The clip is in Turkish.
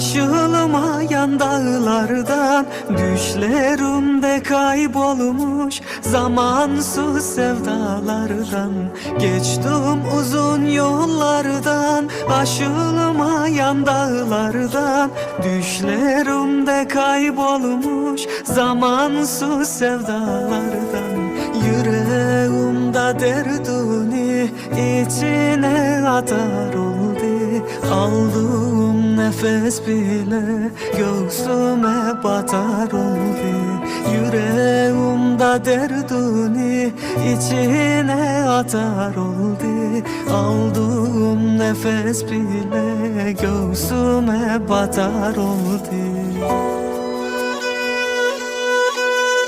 Aşılmayan dağlardan. Düşlerimde kaybolmuş Zamansız sevdalardan. Geçtim uzun yollardan Aşılmayan dağlardan. Düşlerimde kaybolmuş Zamansız sevdalardan. Yüreğimde derdini içine atar oldu Aldığım nefes bile göğsüme batar oldu. Yüreğimde derdini içine atar oldu. Aldığım nefes bile göğsüme batar oldu